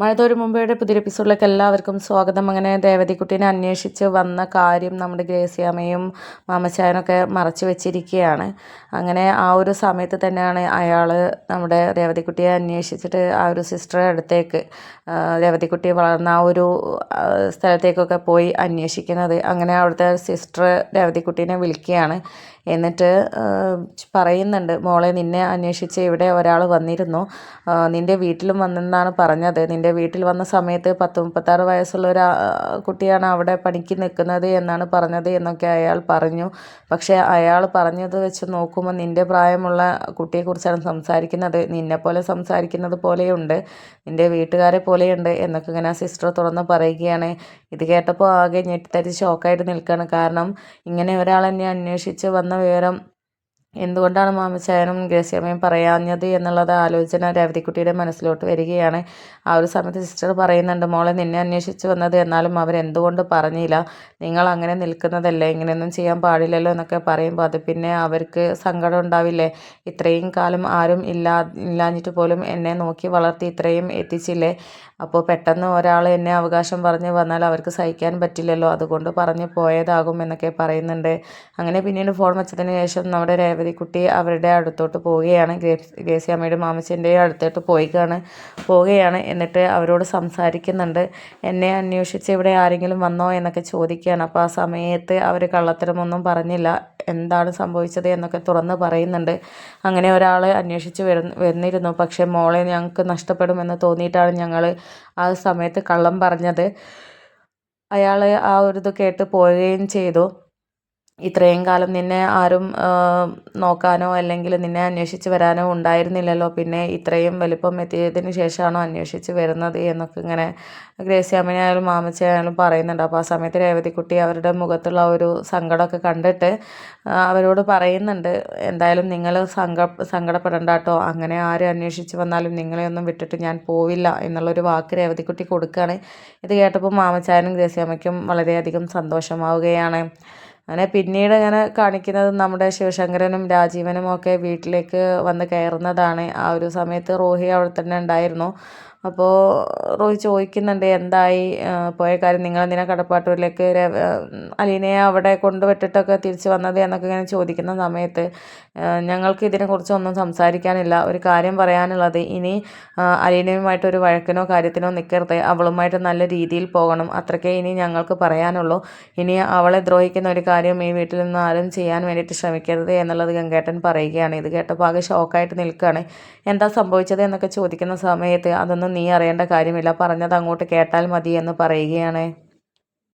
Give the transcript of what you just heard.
മഴത്തോരു മുമ്പയുടെ പുതിയ എപ്പിസോഡിലേക്ക് എല്ലാവർക്കും സ്വാഗതം. അങ്ങനെ ദേവതിക്കുട്ടീനെ അന്വേഷിച്ച് വന്ന കാര്യം നമ്മുടെ ഗ്രേസിയമ്മയും മാമച്ചായനൊക്കെ മറച്ചു വെച്ചിരിക്കുകയാണ്. അങ്ങനെ ആ ഒരു സമയത്ത് തന്നെയാണ് അയാൾ നമ്മുടെ രേവതിക്കുട്ടിയെ അന്വേഷിച്ചിട്ട് ആ ഒരു സിസ്റ്ററെ അടുത്തേക്ക് രേവതിക്കുട്ടി വളർന്ന ആ ഒരു സ്ഥലത്തേക്കൊക്കെ പോയി അന്വേഷിക്കുന്നത്. അങ്ങനെ അവിടുത്തെ സിസ്റ്റർ രേവതിക്കുട്ടീനെ വിളിക്കുകയാണ്. എന്നിട്ട് പറയുന്നുണ്ട് മോളെ നിന്നെ അന്വേഷിച്ച് ഇവിടെ ഒരാൾ വന്നിരുന്നു. നിന്റെ വീട്ടിലും വന്നെന്നാണ് പറഞ്ഞത്. നിന്റെ വീട്ടിൽ വന്ന സമയത്ത് പത്ത് മുപ്പത്താറ് വയസ്സുള്ള ഒരു കുട്ടിയാണ് അവിടെ പണിക്ക് നിൽക്കുന്നത് എന്നാണ് പറഞ്ഞത് എന്നൊക്കെ അയാൾ പറഞ്ഞു. പക്ഷേ അയാൾ പറഞ്ഞത് വെച്ച് നോക്കുമ്പോൾ നിന്റെ പ്രായമുള്ള കുട്ടിയെക്കുറിച്ചാണ് സംസാരിക്കുന്നത്. നിന്നെപ്പോലെ സംസാരിക്കുന്നത് പോലെയുണ്ട്. നിന്റെ വീട്ടുകാരെ പോലെയുണ്ട് എന്നൊക്കെ ഇങ്ങനെ സിസ്റ്റർ തുറന്ന് പറയുകയാണ്. ഇത് കേട്ടപ്പോൾ ആകെ ഞെട്ടിത്തരി ഷോക്കായിട്ട് നിൽക്കുകയാണ്. കാരണം ഇങ്ങനെ ഒരാൾ എന്നെ അന്വേഷിച്ച് വന്ന വിവരം എന്തുകൊണ്ടാണ് മാമച്ചായനും ഗ്രേസിയമ്മയും പറയാഞ്ഞത് എന്നുള്ളത് ആലോചന രവതിക്കുട്ടിയുടെ മനസ്സിലോട്ട് വരികയാണ്. ആ ഒരു സമയത്ത് സിസ്റ്റർ പറയുന്നുണ്ട് മോളെ നിന്നെ അന്വേഷിച്ച് വന്നത് എന്നാലും അവരെന്തുകൊണ്ട് പറഞ്ഞില്ല? നിങ്ങൾ അങ്ങനെ നിൽക്കുന്നതല്ലേ ഇങ്ങനെയൊന്നും ചെയ്യാൻ പാടില്ലല്ലോ എന്നൊക്കെ പറയുമ്പോൾ അത് പിന്നെ അവർക്ക് സങ്കടം ഉണ്ടാവില്ലേ? ഇത്രയും കാലം ആരും ഇല്ലാ ഇല്ലാഞ്ഞിട്ട് പോലും എന്നെ നോക്കി വളർത്തി ഇത്രയും എത്തിച്ചില്ലേ? അപ്പോൾ പെട്ടെന്ന് ഒരാൾ എന്നെ അവകാശം പറഞ്ഞ് വന്നാൽ അവർക്ക് സഹിക്കാൻ പറ്റില്ലല്ലോ അതുകൊണ്ട് പറഞ്ഞ് പോയതാകും എന്നൊക്കെ പറയുന്നുണ്ട്. അങ്ങനെ പിന്നീട് ഫോൺ വെച്ചതിന് ശേഷം നമ്മുടെ രേവതിക്കുട്ടി അവരുടെ അടുത്തോട്ട് പോവുകയാണ്. ഗ്രേസി അമ്മയുടെ മാമച്ചന്റെ അടുത്തോട്ട് പോയിക്കാണ്. പോവുകയാണ്. എന്നിട്ട് അവരോട് സംസാരിക്കുന്നുണ്ട്. എന്നെ അന്വേഷിച്ച് ഇവിടെ ആരെങ്കിലും വന്നോ? എന്നൊക്കെ ചോദിക്കുകയാണ്. അപ്പോൾ ആ സമയത്ത് അവർ കള്ളത്തരമൊന്നും പറഞ്ഞില്ല. എന്താണ് സംഭവിച്ചത് എന്നൊക്കെ തുറന്ന് പറയുന്നുണ്ട്. അങ്ങനെ ഒരാൾ അന്വേഷിച്ച് വന്നിരുന്നു. പക്ഷേ മോളെ ഞങ്ങൾക്ക് നഷ്ടപ്പെടുമെന്ന് തോന്നിയിട്ടാണ് ഞങ്ങൾ ആ സമയത്ത് കള്ളം പറഞ്ഞത്. അയാൾ ആ ഒരു ഇത് കേട്ട് പോവുകയും ചെയ്തു. ഇത്രയും കാലം നിന്നെ ആരും നോക്കാനോ അല്ലെങ്കിൽ നിന്നെ അന്വേഷിച്ച് വരാനോ ഉണ്ടായിരുന്നില്ലല്ലോ. പിന്നെ ഇത്രയും വലിപ്പം എത്തിയതിന് ശേഷമാണോ അന്വേഷിച്ച് വരുന്നത് എന്നൊക്കെ ഇങ്ങനെ ഗ്രേസ്യാമ്മനായാലും മാമച്ചയായാലും പറയുന്നുണ്ട്. അപ്പോൾ ആ സമയത്ത് രേവതിക്കുട്ടി അവരുടെ മുഖത്തുള്ള ഒരു സങ്കടമൊക്കെ കണ്ടിട്ട് അവരോട് പറയുന്നുണ്ട്. എന്തായാലും നിങ്ങൾ സങ്ക സങ്കടപ്പെടണ്ട കേട്ടോ. അങ്ങനെ ആരും അന്വേഷിച്ച് വന്നാലും നിങ്ങളെയൊന്നും വിട്ടിട്ട് ഞാൻ പോവില്ല എന്നുള്ളൊരു വാക്ക് രേവതിക്കുട്ടി കൊടുക്കുകയാണ്. ഇത് കേട്ടപ്പോൾ മാമച്ചായനും ഗ്രേസ്യാമ്മയ്ക്കും വളരെയധികം സന്തോഷമാവുകയാണ്. അങ്ങനെ പിന്നീട് ഇങ്ങനെ കാണിക്കുന്നത് നമ്മുടെ ശിവശങ്കരനും രാജീവനും ഒക്കെ വീട്ടിലേക്ക് വന്ന് കയറുന്നതാണ്. ആ ഒരു സമയത്ത് റോഹി അവിടെ തന്നെ ഉണ്ടായിരുന്നു. അപ്പോൾ റോയ് ചോദിക്കുന്നുണ്ട് എന്തായി? പോയ കാര്യം നിങ്ങൾ എന്തിനാ കടപ്പാട്ടൂരിലേക്ക് അലീനയെ അവിടെ കൊണ്ടുപെട്ടിട്ടൊക്കെ തിരിച്ച് വന്നത് എന്നൊക്കെ ഇങ്ങനെ ചോദിക്കുന്ന സമയത്ത് ഞങ്ങൾക്ക് ഇതിനെക്കുറിച്ചൊന്നും സംസാരിക്കാനില്ല. ഒരു കാര്യം പറയാനുള്ളത് ഇനി അലീനയുമായിട്ട് ഒരു വഴക്കിനോ കാര്യത്തിനോ നിൽക്കരുത് അവളുമായിട്ട് നല്ല രീതിയിൽ പോകണം. അത്രയ്ക്കേ ഇനി ഞങ്ങൾക്ക് പറയാനുള്ളൂ. ഇനി അവളെ ദ്രോഹിക്കുന്ന ഒരു കാര്യം ഈ വീട്ടിൽ നിന്ന് ആരും ചെയ്യാൻ വേണ്ടിയിട്ട് ശ്രമിക്കരുത് എന്നുള്ളത് ഗംഗേട്ടൻ പറയുകയാണ്. ഇത് കേട്ടപ്പോൾ ആകെ ഷോക്കായിട്ട് നിൽക്കുകയാണ്. എന്താ സംഭവിച്ചത് എന്നൊക്കെ ചോദിക്കുന്ന സമയത്ത് അതൊന്നും നീ അറിയേണ്ട കാര്യമില്ല. പറഞ്ഞത് അങ്ങോട്ട് കേട്ടാൽ മതി എന്ന് പറയുകയാണ്.